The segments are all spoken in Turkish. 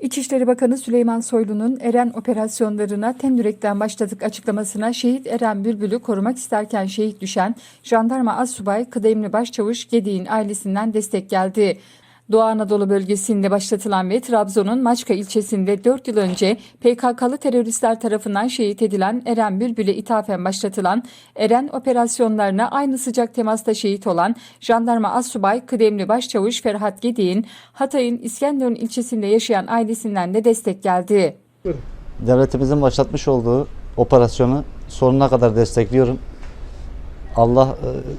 İçişleri Bakanı Süleyman Soylu'nun Eren operasyonlarına tem yürekten başladık açıklamasına şehit Eren Bülbül'ü korumak isterken şehit düşen jandarma assubay kıdemli başçavuş Gedik'in ailesinden destek geldi. Doğu Anadolu bölgesinde başlatılan ve Trabzon'un Maçka ilçesinde 4 yıl önce PKK'lı teröristler tarafından şehit edilen Eren Bülbül'e ithafen başlatılan Eren operasyonlarına aynı sıcak temasta şehit olan jandarma assubay kıdemli başçavuş Ferhat Gedik'in Hatay'ın İskenderun ilçesinde yaşayan ailesinden de destek geldi. devletimizin başlatmış olduğu operasyonu sonuna kadar destekliyorum. Allah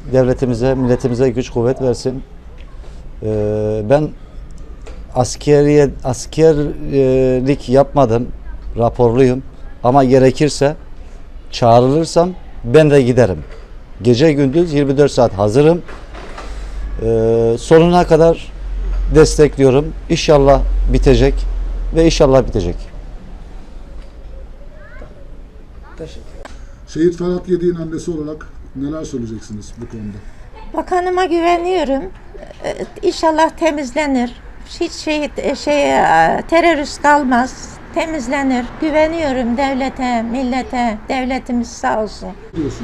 e, devletimize, milletimize güç kuvvet versin. E, Ben askeriye askerlik yapmadım, raporluyum. Ama gerekirse çağrılırsam ben de giderim. Gece gündüz 24 saat hazırım. E, Sonuna kadar destekliyorum. İnşallah bitecek ve inşallah bitecek. Şehit Ferhat Yediğin annesi olarak neler söyleyeceksiniz bu konuda? Bakanıma güveniyorum. Ee, İnşallah temizlenir. Hiç şehit e, şey e, terörist kalmaz. Temizlenir. Güveniyorum devlete, millete. Devletimiz sağ olsun.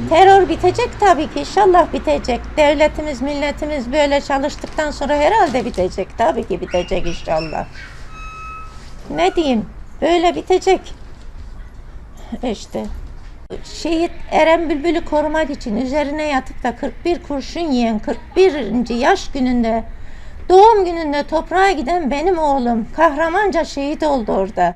Terör bitecek tabii ki. İnşallah bitecek. Devletimiz, milletimiz böyle çalıştıktan sonra herhalde bitecek. Tabii ki bitecek inşallah. Ne diyeyim? Böyle bitecek. İşte. Şehit Eren Bülbül'ü korumak için üzerine yatıp da 41 kurşun yiyen 41. yaş gününde doğum gününde toprağa giden benim oğlum kahramanca şehit oldu orada.